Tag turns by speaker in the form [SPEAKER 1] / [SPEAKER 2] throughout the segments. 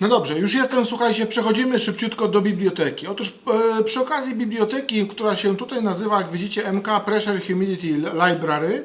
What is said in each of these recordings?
[SPEAKER 1] No dobrze, już jestem, słuchajcie, przechodzimy szybciutko do biblioteki. Otóż e, przy okazji biblioteki, która się tutaj nazywa, jak widzicie, MK Pressure Humidity Library,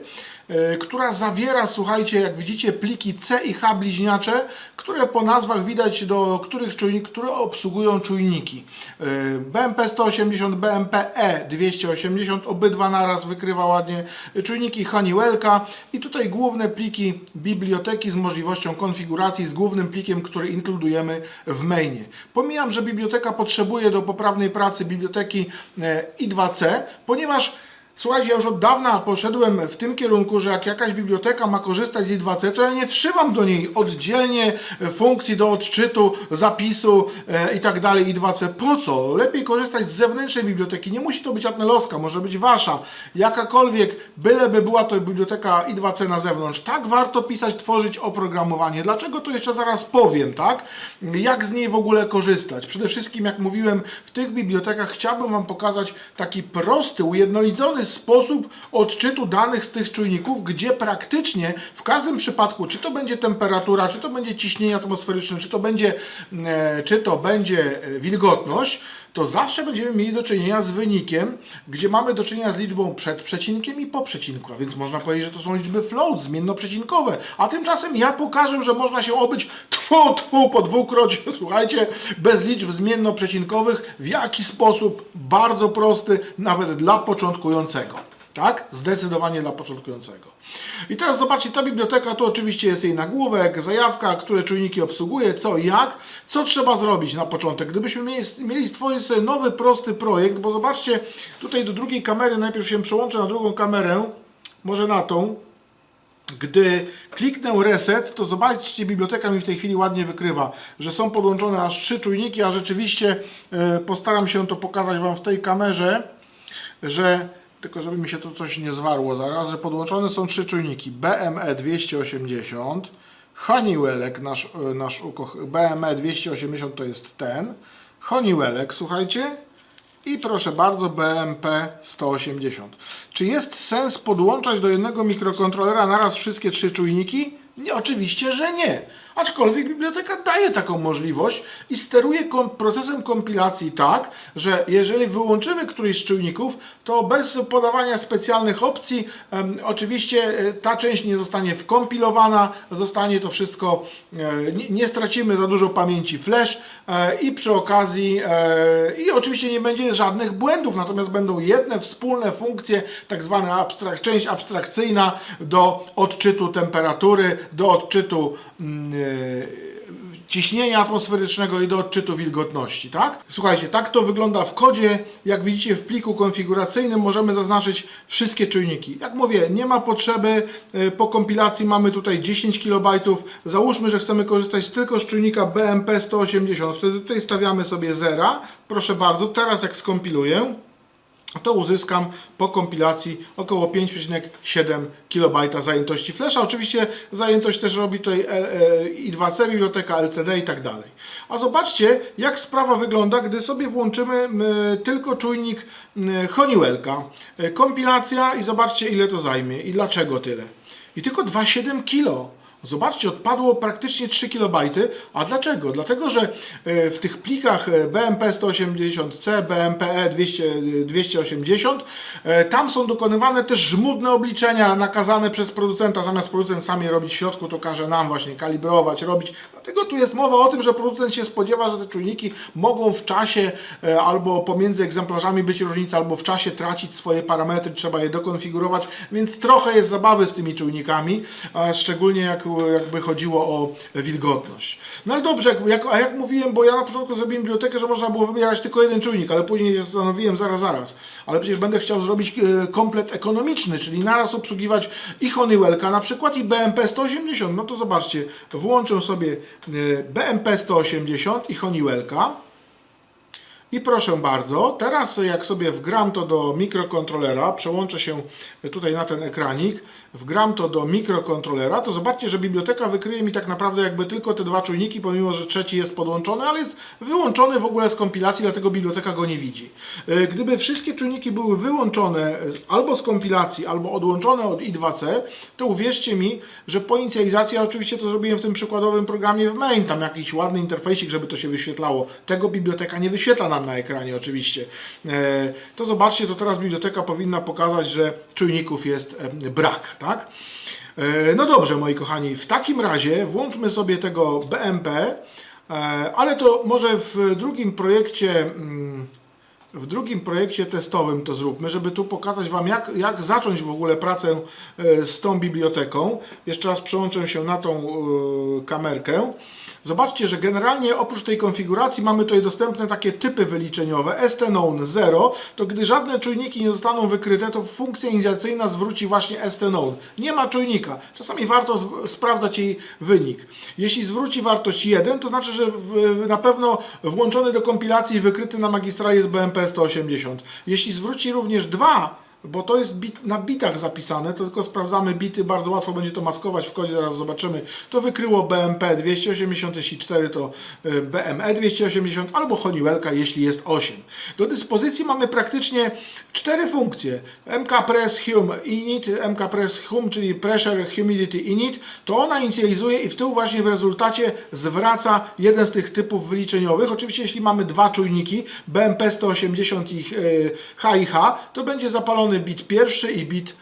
[SPEAKER 1] która zawiera, słuchajcie, jak widzicie, pliki C i H bliźniacze, które po nazwach widać, do których czujnik, które obsługują czujniki. E, BMP 180, BMP E 280, obydwa naraz wykrywa ładnie czujniki Honeywellka i tutaj główne pliki biblioteki z możliwością konfiguracji z głównym plikiem, który inkludujemy w mainie. Pomijam, że biblioteka potrzebuje do poprawnej pracy biblioteki e, I2C, ponieważ Słuchajcie, ja już od dawna poszedłem w tym kierunku, że jak jakaś biblioteka ma korzystać z I2C, to ja nie wszywam do niej oddzielnie funkcji do odczytu, zapisu e, i tak dalej I2C. Po co? Lepiej korzystać z zewnętrznej biblioteki. Nie musi to być Atnelowska, może być wasza, jakakolwiek, byleby była to biblioteka I2C na zewnątrz. Tak warto pisać, tworzyć oprogramowanie. Dlaczego to jeszcze zaraz powiem, tak? Jak z niej w ogóle korzystać? Przede wszystkim, jak mówiłem, w tych bibliotekach chciałbym Wam pokazać taki prosty, ujednolicony sposób odczytu danych z tych czujników, gdzie praktycznie w każdym przypadku, czy to będzie temperatura, czy to będzie ciśnienie atmosferyczne, czy to będzie, e, czy to będzie e, wilgotność, to zawsze będziemy mieli do czynienia z wynikiem, gdzie mamy do czynienia z liczbą przed przecinkiem i po przecinku, a więc można powiedzieć, że to są liczby float, zmiennoprzecinkowe, a tymczasem ja pokażę, że można się obyć tfu, tfu, po dwukroć, słuchajcie, bez liczb zmiennoprzecinkowych, w jaki sposób, bardzo prosty, nawet dla początkującego. Tak? Zdecydowanie dla początkującego. I teraz zobaczcie, ta biblioteka to oczywiście jest jej nagłówek, zajawka, które czujniki obsługuje, co i jak. Co trzeba zrobić na początek? Gdybyśmy mieli, mieli stworzyć sobie nowy, prosty projekt, bo zobaczcie, tutaj do drugiej kamery, najpierw się przełączę na drugą kamerę, może na tą. Gdy kliknę reset, to zobaczcie, biblioteka mi w tej chwili ładnie wykrywa, że są podłączone aż trzy czujniki, a rzeczywiście e, postaram się to pokazać Wam w tej kamerze, że tylko żeby mi się to coś nie zwarło zaraz, że podłączone są trzy czujniki BME 280, Honeywellek, nasz, e, nasz ukoch, BME 280 to jest ten, Honeywellek, słuchajcie, i proszę bardzo, BMP 180. Czy jest sens podłączać do jednego mikrokontrolera naraz wszystkie trzy czujniki? Nie, oczywiście, że nie. Aczkolwiek biblioteka daje taką możliwość i steruje kom procesem kompilacji tak, że jeżeli wyłączymy któryś z czujników, to bez podawania specjalnych opcji, em, oczywiście e, ta część nie zostanie wkompilowana, zostanie to wszystko, e, nie, nie stracimy za dużo pamięci flash e, i przy okazji, e, i oczywiście nie będzie żadnych błędów, natomiast będą jedne wspólne funkcje, tak zwana abstrak część abstrakcyjna do odczytu temperatury, do odczytu mm, ciśnienia atmosferycznego i do odczytu wilgotności, tak? Słuchajcie, tak to wygląda w kodzie. Jak widzicie w pliku konfiguracyjnym możemy zaznaczyć wszystkie czujniki. Jak mówię, nie ma potrzeby, e, po kompilacji mamy tutaj 10 KB. Załóżmy, że chcemy korzystać tylko z czujnika BMP 180. Wtedy tutaj stawiamy sobie zera. Proszę bardzo, teraz jak skompiluję, to uzyskam po kompilacji około 5,7 KB zajętości flasha. Oczywiście zajętość też robi tutaj e, I2C, biblioteka LCD i tak dalej. A zobaczcie, jak sprawa wygląda, gdy sobie włączymy tylko czujnik Honeywellka. E, Kompilacja i zobaczcie, ile to zajmie i dlaczego tyle. I tylko 2,7 kg. Zobaczcie, odpadło praktycznie 3 KB. A dlaczego? Dlatego, że e, w tych plikach BMP 180C, BMPE 200, 280, e, tam są dokonywane też żmudne obliczenia nakazane przez producenta. Zamiast producent sam je robić w środku, to każe nam właśnie kalibrować, robić. Dlatego tu jest mowa o tym, że producent się spodziewa, że te czujniki mogą w czasie e, albo pomiędzy egzemplarzami być różnica, albo w czasie tracić swoje parametry, trzeba je dokonfigurować, więc trochę jest zabawy z tymi czujnikami, szczególnie jak, jakby chodziło o wilgotność. No ale dobrze, jak, a jak mówiłem, bo ja na początku zrobiłem bibliotekę, że można było wybierać tylko jeden czujnik, ale później się zastanowiłem zaraz, zaraz, ale przecież będę chciał zrobić e, komplet ekonomiczny, czyli naraz obsługiwać i Honeywellka na przykład i BMP 180, no to zobaczcie, włączę sobie e, BMP 180 i Honeywellka I proszę bardzo, teraz jak sobie wgram to do mikrokontrolera, przełączę się tutaj na ten ekranik, wgram to do mikrokontrolera, to zobaczcie, że biblioteka wykryje mi tak naprawdę jakby tylko te dwa czujniki, pomimo że trzeci jest podłączony, ale jest wyłączony w ogóle z kompilacji, dlatego biblioteka go nie widzi. E, Gdyby wszystkie czujniki były wyłączone albo z kompilacji, albo odłączone od I2C, to uwierzcie mi, że po inicjalizacji, ja oczywiście to zrobiłem w tym przykładowym programie w main, tam jakiś ładny interfejsik, żeby to się wyświetlało. Tego biblioteka nie wyświetla nam na ekranie oczywiście. E, To zobaczcie, to teraz biblioteka powinna pokazać, że czujników jest e, brak, tak? E, No dobrze, moi kochani, w takim razie włączmy sobie tego BMP, ale to może w drugim projekcie. mm, w drugim projekcie testowym to zróbmy, żeby tu pokazać Wam, jak, jak zacząć w ogóle pracę z tą biblioteką. Jeszcze raz przełączę się na tą kamerkę. Zobaczcie, że generalnie oprócz tej konfiguracji mamy tutaj dostępne takie typy wyliczeniowe. STNown 0, to gdy żadne czujniki nie zostaną wykryte, to funkcja inicjacyjna zwróci właśnie STNown. Nie ma czujnika. Czasami warto sprawdzać jej wynik. Jeśli zwróci wartość 1, to znaczy, że na pewno włączony do kompilacji i wykryty na magistrale jest BMP 180. Jeśli zwróci również 2, bo to jest bit, na bitach zapisane, to tylko sprawdzamy bity, bardzo łatwo będzie to maskować w kodzie, zaraz zobaczymy. To wykryło BMP 280, jeśli 4 to y, BME 280 albo Honeywellka, jeśli jest 8. Do dyspozycji mamy praktycznie cztery funkcje. MK Press Hum Init, MK Press Hum, czyli Pressure Humidity Init, to ona inicjalizuje i w tył właśnie w rezultacie zwraca jeden z tych typów wyliczeniowych. Oczywiście jeśli mamy dwa czujniki, BMP 180 i y, H i H, to będzie zapalony bit pierwszy i bit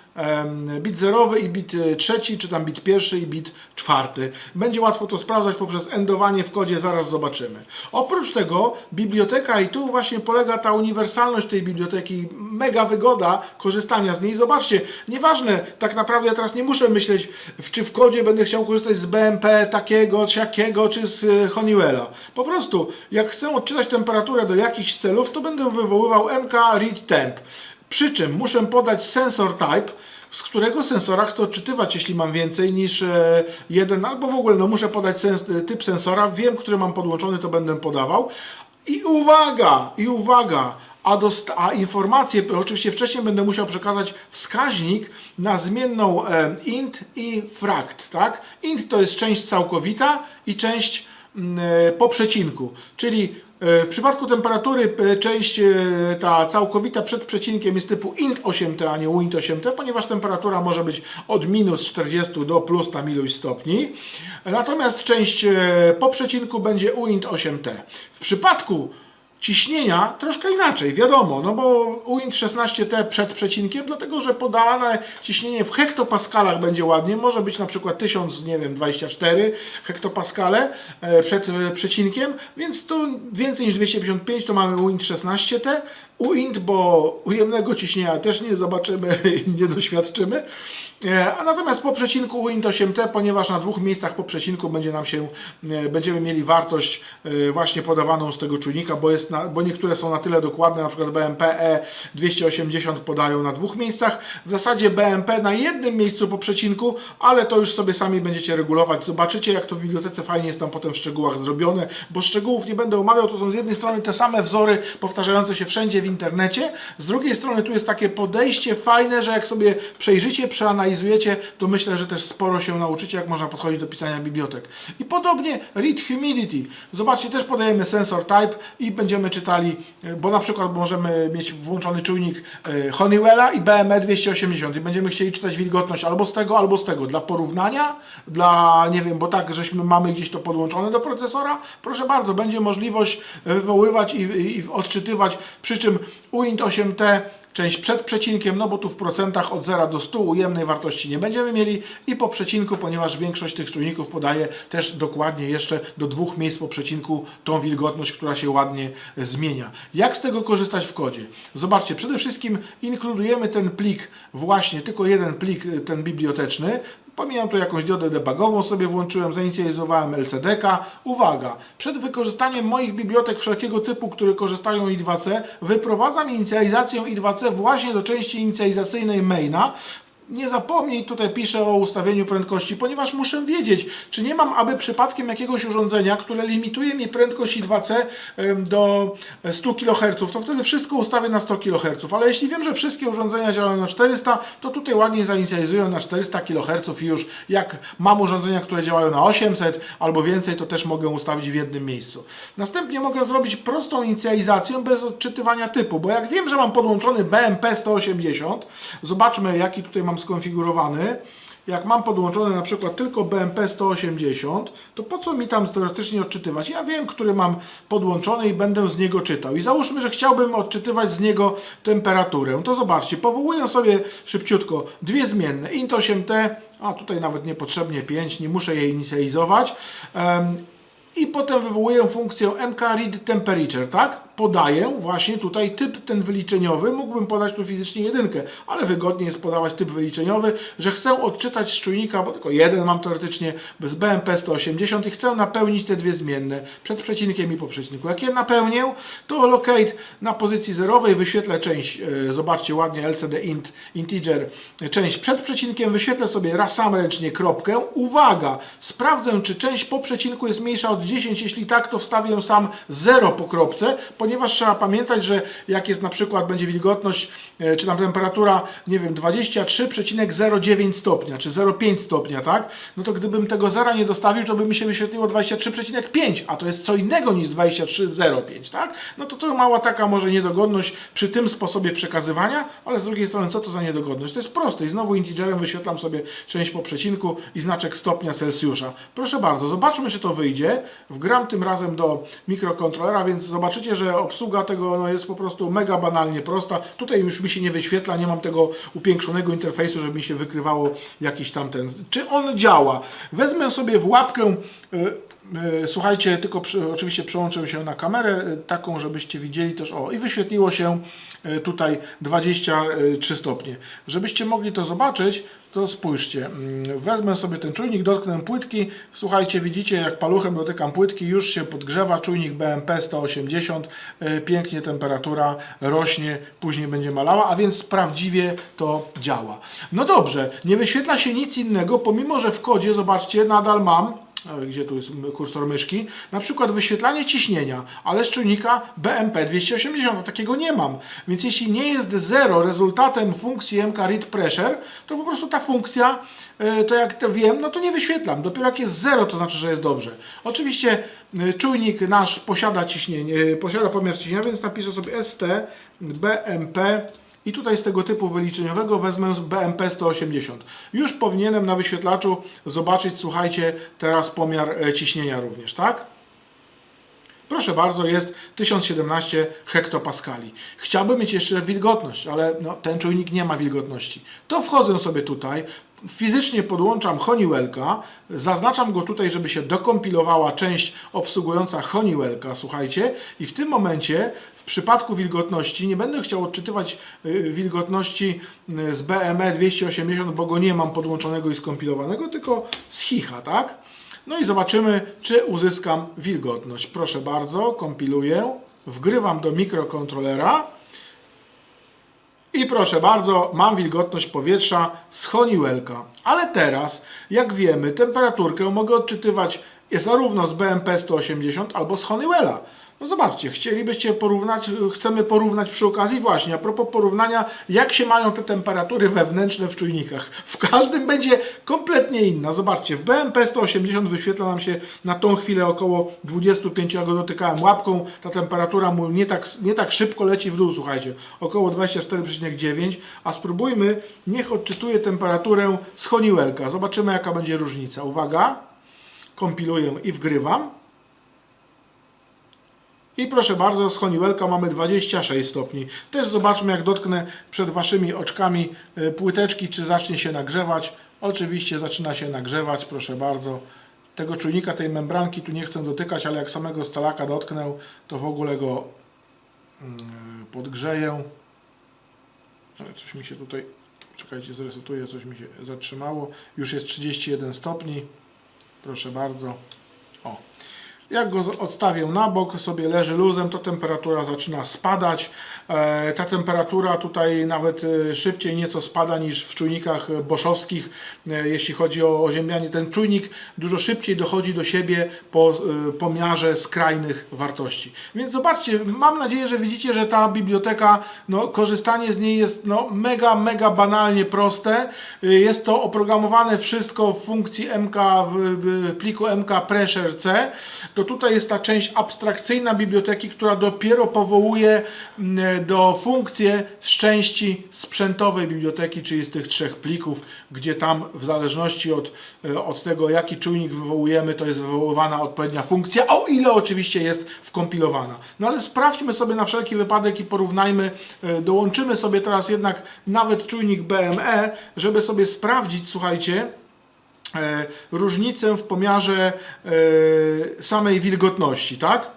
[SPEAKER 1] bit zerowy i bit y, trzeci, czy tam bit pierwszy i bit czwarty. Będzie łatwo to sprawdzać poprzez endowanie w kodzie, zaraz zobaczymy. Oprócz tego biblioteka, i tu właśnie polega ta uniwersalność tej biblioteki, mega wygoda korzystania z niej. Zobaczcie, nieważne, tak naprawdę ja teraz nie muszę myśleć, czy w kodzie będę chciał korzystać z BMP takiego, siakiego, czy z y, Honeywella. Po prostu, jak chcę odczytać temperaturę do jakichś celów, to będę wywoływał mk read temp. Przy czym muszę podać sensor type, z którego sensora chcę odczytywać, jeśli mam więcej niż e, jeden, albo w ogóle no, muszę podać sens, typ sensora, wiem, który mam podłączony, to będę podawał. I uwaga, i uwaga, a, a informacje, oczywiście wcześniej będę musiał przekazać wskaźnik na zmienną e, int i fract, tak? Int to jest część całkowita i część mm, e, po przecinku, czyli e, w przypadku temperatury e, część e, ta całkowita przed przecinkiem jest typu int 8t, a nie uint 8t, ponieważ temperatura może być od minus 40 do plus tam iluś stopni. Natomiast część e, po przecinku będzie uint 8t. W przypadku ciśnienia troszkę inaczej, wiadomo, no bo uint 16T przed przecinkiem, dlatego że podane ciśnienie w hektopaskalach będzie ładnie, może być na przykład 1000, nie wiem, 24 hektopaskale e, przed e, przecinkiem, więc to więcej niż 255 to mamy uint 16T, uint, bo ujemnego ciśnienia też nie zobaczymy, nie doświadczymy. E, A natomiast po przecinku uint 8T, ponieważ na dwóch miejscach po przecinku będzie nam się, e, będziemy mieli wartość e, właśnie podawaną z tego czujnika, bo, jest na, bo niektóre są na tyle dokładne, na przykład BMP E 280 podają na dwóch miejscach, w zasadzie BMP na jednym miejscu po przecinku, ale to już sobie sami będziecie regulować. Zobaczycie jak to w bibliotece fajnie jest tam potem w szczegółach zrobione, bo szczegółów nie będę omawiał, to są z jednej strony te same wzory powtarzające się wszędzie w internecie, z drugiej strony tu jest takie podejście fajne, że jak sobie przejrzycie, przeanalizujecie, to myślę, że też sporo się nauczycie, jak można podchodzić do pisania bibliotek. I podobnie read humidity. Zobaczcie, też podajemy sensor type i będziemy czytali, e, bo na przykład możemy mieć włączony czujnik e, Honeywella i BME 280 i będziemy chcieli czytać wilgotność albo z tego, albo z tego. Dla porównania, dla, nie wiem, bo tak, żeśmy mamy gdzieś to podłączone do procesora, proszę bardzo, będzie możliwość wywoływać i, i, i odczytywać, przy czym uint 8T część przed przecinkiem, no bo tu w procentach od 0 do 100 ujemnej wartości nie będziemy mieli i po przecinku, ponieważ większość tych czujników podaje też dokładnie jeszcze do dwóch miejsc po przecinku tą wilgotność, która się ładnie zmienia. Jak z tego korzystać w kodzie? Zobaczcie, przede wszystkim inkludujemy ten plik, właśnie tylko jeden plik, ten biblioteczny, Pomijam tu jakąś diodę debugową sobie włączyłem, zainicjalizowałem LCDK. Uwaga, przed wykorzystaniem moich bibliotek wszelkiego typu, które korzystają I2C, wyprowadzam inicjalizację I2C właśnie do części inicjalizacyjnej maina, nie zapomnij, tutaj piszę o ustawieniu prędkości, ponieważ muszę wiedzieć, czy nie mam aby przypadkiem jakiegoś urządzenia, które limituje mi prędkość I2C em, do 100 kHz, to wtedy wszystko ustawię na 100 kHz, ale jeśli wiem, że wszystkie urządzenia działają na 400, to tutaj ładnie zainicjalizuję na 400 kHz i już jak mam urządzenia, które działają na 800 albo więcej, to też mogę ustawić w jednym miejscu. Następnie mogę zrobić prostą inicjalizację bez odczytywania typu, bo jak wiem, że mam podłączony BMP 180, zobaczmy jaki tutaj mam skonfigurowany. Jak mam podłączony na przykład tylko BMP 180, to po co mi tam teoretycznie odczytywać? Ja wiem, który mam podłączony i będę z niego czytał. I załóżmy, że chciałbym odczytywać z niego temperaturę. To zobaczcie, powołuję sobie szybciutko dwie zmienne, int 8t, a tutaj nawet niepotrzebnie 5, nie muszę jej inicjalizować. Em, i potem wywołuję funkcję mkRead temperature, tak? Podaję właśnie tutaj typ ten wyliczeniowy, mógłbym podać tu fizycznie jedynkę, ale wygodniej jest podawać typ wyliczeniowy, że chcę odczytać z czujnika, bo tylko jeden mam teoretycznie, bez BMP 180 i chcę napełnić te dwie zmienne przed przecinkiem i po przecinku. Jak je napełnię, to locate na pozycji zerowej wyświetlę część, e, zobaczcie ładnie LCD int, integer, część przed przecinkiem, wyświetlę sobie raz sam ręcznie kropkę. Uwaga, sprawdzę czy część po przecinku jest mniejsza od 10, jeśli tak to wstawię sam 0 po kropce, ponieważ trzeba pamiętać, że jak jest na przykład będzie wilgotność, e, czy tam temperatura, nie wiem, 23,09 stopnia, czy 0,5 stopnia, tak? No to gdybym tego zera nie dostawił, to by mi się wyświetliło 23,5, a to jest co innego niż 23,05, tak? No to to mała taka może niedogodność przy tym sposobie przekazywania, ale z drugiej strony co to za niedogodność? To jest proste i znowu integerem wyświetlam sobie część po przecinku i znaczek stopnia Celsjusza. Proszę bardzo, zobaczmy czy to wyjdzie. Wgram tym razem do mikrokontrolera, więc zobaczycie, że obsługa tego no, jest po prostu mega banalnie prosta. Tutaj już mi się nie wyświetla, nie mam tego upiększonego interfejsu, żeby mi się wykrywało jakiś tam ten. Czy on działa? Wezmę sobie w łapkę. Y, Słuchajcie, tylko przy, oczywiście przełączę się na kamerę y, taką, żebyście widzieli też, o i wyświetliło się y, tutaj 23 stopnie. Żebyście mogli to zobaczyć, to spójrzcie, mm, wezmę sobie ten czujnik, dotknę płytki, słuchajcie, widzicie jak paluchem dotykam płytki, już się podgrzewa, czujnik BMP 180, y, pięknie temperatura rośnie, później będzie malała, a więc prawdziwie to działa. No dobrze, nie wyświetla się nic innego, pomimo że w kodzie, zobaczcie, nadal mam gdzie tu jest kursor myszki, na przykład wyświetlanie ciśnienia, ale z czujnika BMP 280, a takiego nie mam. Więc jeśli nie jest 0 rezultatem funkcji MK read pressure, to po prostu ta funkcja, y, to jak to wiem, no to nie wyświetlam. Dopiero jak jest 0, to znaczy, że jest dobrze. Oczywiście y, czujnik nasz posiada ciśnienie, y, posiada pomiar ciśnienia, więc napiszę sobie ST BMP i tutaj z tego typu wyliczeniowego wezmę BMP 180. Już powinienem na wyświetlaczu zobaczyć, słuchajcie, teraz pomiar e, ciśnienia również, tak? Proszę bardzo, jest 1017 hektopaskali. Chciałbym mieć jeszcze wilgotność, ale no, ten czujnik nie ma wilgotności. To wchodzę sobie tutaj, fizycznie podłączam Honeywellka, zaznaczam go tutaj, żeby się dokompilowała część obsługująca Honeywellka, słuchajcie, i w tym momencie przypadku wilgotności nie będę chciał odczytywać y, wilgotności y, z BME 280, bo go nie mam podłączonego i skompilowanego, tylko z Chicha, tak? No i zobaczymy, czy uzyskam wilgotność. Proszę bardzo, kompiluję, wgrywam do mikrokontrolera i proszę bardzo, mam wilgotność powietrza z Honeywellka. Ale teraz, jak wiemy, temperaturkę mogę odczytywać zarówno z BMP 180 albo z Honeywella. No zobaczcie, chcielibyście porównać, chcemy porównać przy okazji właśnie, a propos porównania, jak się mają te temperatury wewnętrzne w czujnikach. W każdym będzie kompletnie inna. Zobaczcie, w BMP 180 wyświetla nam się na tą chwilę około 25, ja go dotykałem łapką, ta temperatura mu nie tak, nie tak szybko leci w dół, słuchajcie, około 24,9, a spróbujmy, niech odczytuje temperaturę z Honeywellka. Zobaczymy jaka będzie różnica. Uwaga, kompiluję i wgrywam. I proszę bardzo, z Honeywellka mamy 26 stopni. Też zobaczmy, jak dotknę przed Waszymi oczkami y, płyteczki, czy zacznie się nagrzewać. Oczywiście zaczyna się nagrzewać, proszę bardzo. Tego czujnika, tej membranki tu nie chcę dotykać, ale jak samego stalaka dotknę, to w ogóle go mm, podgrzeję. No, Coś mi się tutaj, czekajcie, zresetuję, coś mi się zatrzymało. Już jest 31 stopni. Proszę bardzo. O. Jak go odstawię na bok, sobie leży luzem, to temperatura zaczyna spadać. E, Ta temperatura tutaj nawet e, szybciej nieco spada niż w czujnikach e, boszowskich, jeśli chodzi o oziębianie. Ten czujnik dużo szybciej dochodzi do siebie po pomiarze skrajnych wartości. Więc zobaczcie, mam nadzieję, że widzicie, że ta biblioteka, no, korzystanie z niej jest no, mega, mega banalnie proste. Jest to oprogramowane wszystko w funkcji MK, w pliku MK Pressure C. To tutaj jest ta część abstrakcyjna biblioteki, która dopiero powołuje mm, do funkcję z części sprzętowej biblioteki, czyli z tych trzech plików, gdzie tam w zależności od, e, od tego, jaki czujnik wywołujemy, to jest wywoływana odpowiednia funkcja, o ile oczywiście jest wkompilowana. No ale sprawdźmy sobie na wszelki wypadek i porównajmy, e, dołączymy sobie teraz jednak nawet czujnik BME, żeby sobie sprawdzić, słuchajcie, różnicę w pomiarze e, samej wilgotności, tak?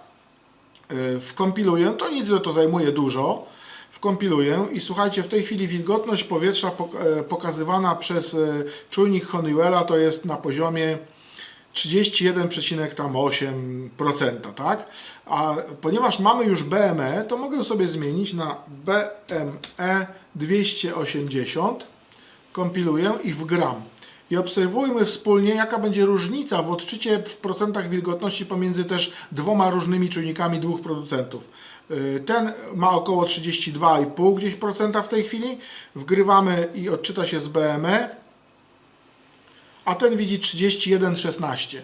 [SPEAKER 1] E, Wkompiluję, to nic, że to zajmuje dużo. Wkompiluję i słuchajcie, w tej chwili wilgotność powietrza pok- e, pokazywana przez e, czujnik Honeywella to jest na poziomie 31,8%, tak? A ponieważ mamy już BME, to mogę sobie zmienić na BME 280 kompiluję i wgram. I obserwujmy wspólnie, jaka będzie różnica w odczycie w procentach wilgotności pomiędzy też dwoma różnymi czujnikami dwóch producentów. Yy, Ten ma około 32,5 gdzieś procenta w tej chwili. Wgrywamy i odczyta się z BME a ten widzi 31,16.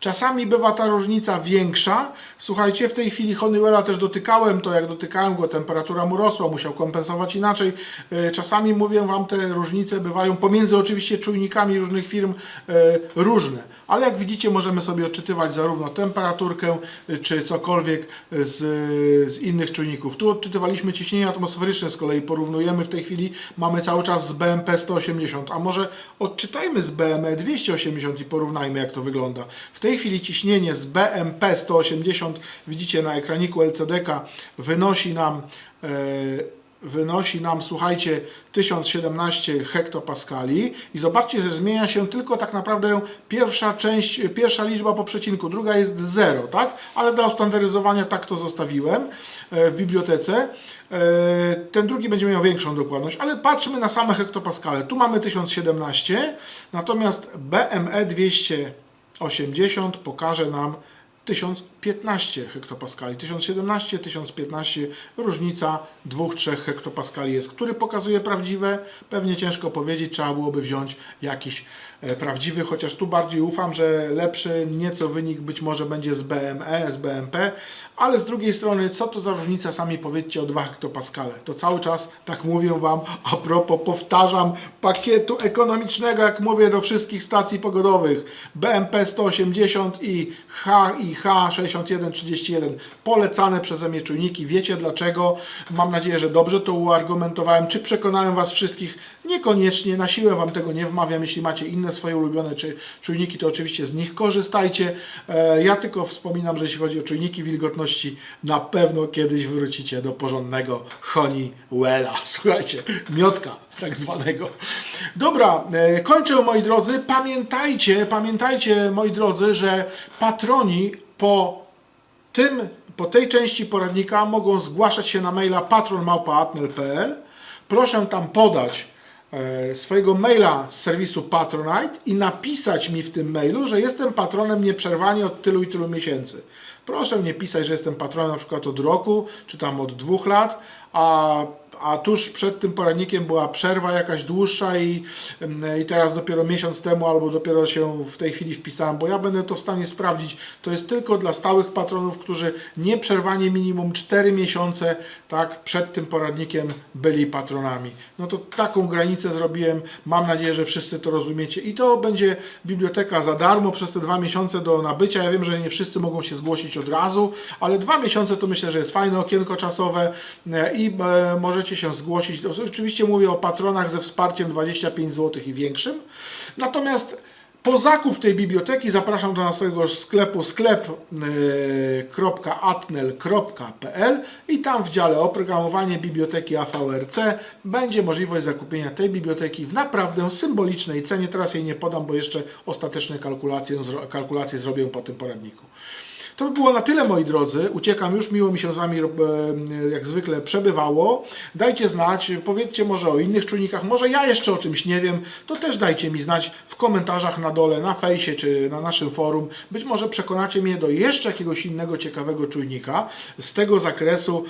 [SPEAKER 1] Czasami bywa ta różnica większa. Słuchajcie, w tej chwili Honeywella też dotykałem, to jak dotykałem go, temperatura mu rosła, musiał kompensować inaczej. E, Czasami, mówię Wam, te różnice bywają pomiędzy oczywiście czujnikami różnych firm e, różne. Ale jak widzicie, możemy sobie odczytywać zarówno temperaturkę, e, czy cokolwiek z, z innych czujników. Tu odczytywaliśmy ciśnienie atmosferyczne, z kolei porównujemy w tej chwili, mamy cały czas z BMP 180, a może odczytajmy z BME 280 i porównajmy jak to wygląda. W tej chwili ciśnienie z BMP 180, widzicie na ekraniku LCD-ka, wynosi nam e, wynosi nam, słuchajcie, 1017 hektopaskali i zobaczcie, że zmienia się tylko tak naprawdę pierwsza część, pierwsza liczba po przecinku, druga jest 0, tak? Ale dla ustandaryzowania tak to zostawiłem e, w bibliotece. E, Ten drugi będzie miał większą dokładność, ale patrzmy na same hektopaskale. Tu mamy 1017, natomiast BME 280 pokaże nam 1015 hektopaskali. 1017, 1015, różnica 2-3 hektopaskali jest. Który pokazuje prawdziwe? Pewnie ciężko powiedzieć, trzeba byłoby wziąć jakiś e, prawdziwy, chociaż tu bardziej ufam, że lepszy nieco wynik być może będzie z BME, z BMP, ale z drugiej strony, co to za różnica, sami powiedzcie o 2 hektopaskale. To cały czas, tak mówię Wam, a propos, powtarzam, pakietu ekonomicznego, jak mówię do wszystkich stacji pogodowych, BMP 180 i H i H6131, polecane przeze mnie czujniki. Wiecie dlaczego? Mam nadzieję, że dobrze to uargumentowałem. Czy przekonałem Was wszystkich? Niekoniecznie, na siłę Wam tego nie wmawiam. Jeśli macie inne swoje ulubione czy czujniki, to oczywiście z nich korzystajcie. E, Ja tylko wspominam, że jeśli chodzi o czujniki wilgotności, na pewno kiedyś wrócicie do porządnego Honeywella. Słuchajcie, miotka tak zwanego. Dobra, e, kończę moi drodzy. Pamiętajcie, pamiętajcie moi drodzy, że patroni po tym, po tej części poradnika mogą zgłaszać się na maila patronmałpa.atnel.pl. Proszę tam podać e, swojego maila z serwisu Patronite i napisać mi w tym mailu, że jestem patronem nieprzerwanie od tylu i tylu miesięcy. Proszę nie pisać, że jestem patronem na przykład od roku, czy tam od dwóch lat, a a tuż przed tym poradnikiem była przerwa jakaś dłuższa i, i teraz dopiero miesiąc temu albo dopiero się w tej chwili wpisałem, bo ja będę to w stanie sprawdzić. To jest tylko dla stałych patronów, którzy nieprzerwanie minimum 4 miesiące tak, przed tym poradnikiem byli patronami. No to taką granicę zrobiłem. Mam nadzieję, że wszyscy to rozumiecie. I to będzie biblioteka za darmo przez te dwa miesiące do nabycia. Ja wiem, że nie wszyscy mogą się zgłosić od razu, ale dwa miesiące to myślę, że jest fajne okienko czasowe e, i e, możecie się zgłosić. Oczywiście mówię o patronach ze wsparciem 25 zł i większym. Natomiast po zakup tej biblioteki zapraszam do naszego sklepu sklep.atnel.pl i tam w dziale oprogramowanie biblioteki AVRC będzie możliwość zakupienia tej biblioteki w naprawdę symbolicznej cenie. Teraz jej nie podam, bo jeszcze ostateczne kalkulacje, kalkulacje zrobię po tym poradniku. To by było na tyle, moi drodzy. Uciekam już, miło mi się z Wami e, jak zwykle przebywało. Dajcie znać, powiedzcie może o innych czujnikach, może ja jeszcze o czymś nie wiem, to też dajcie mi znać w komentarzach na dole, na fejsie czy na naszym forum. Być może przekonacie mnie do jeszcze jakiegoś innego ciekawego czujnika z tego zakresu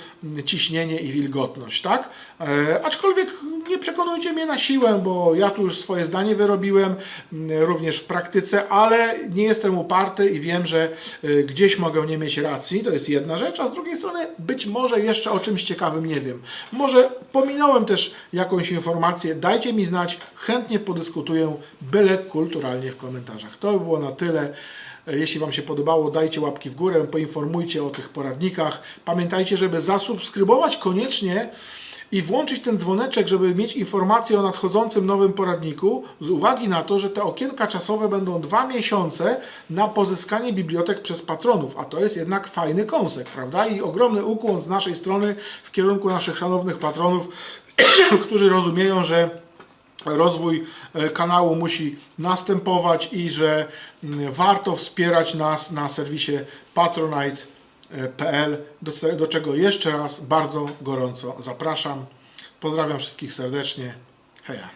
[SPEAKER 1] ciśnienie i wilgotność, tak? E, aczkolwiek nie przekonujcie mnie na siłę, bo ja tu już swoje zdanie wyrobiłem, również w praktyce, ale nie jestem uparty i wiem, że y, mogę nie mieć racji, to jest jedna rzecz, a z drugiej strony być może jeszcze o czymś ciekawym nie wiem. Może pominąłem też jakąś informację, dajcie mi znać, chętnie podyskutuję, byle kulturalnie w komentarzach. To by było na tyle. Jeśli Wam się podobało, dajcie łapki w górę, poinformujcie o tych poradnikach. Pamiętajcie, żeby zasubskrybować koniecznie i włączyć ten dzwoneczek, żeby mieć informacje o nadchodzącym nowym poradniku, z uwagi na to, że te okienka czasowe będą dwa miesiące na pozyskanie bibliotek przez patronów, a to jest jednak fajny kąsek, prawda? I ogromny ukłon z naszej strony w kierunku naszych szanownych patronów, którzy rozumieją, że rozwój e, kanału musi następować i że mm, warto wspierać nas na serwisie do, do czego jeszcze raz bardzo gorąco zapraszam. Pozdrawiam wszystkich serdecznie. Heja.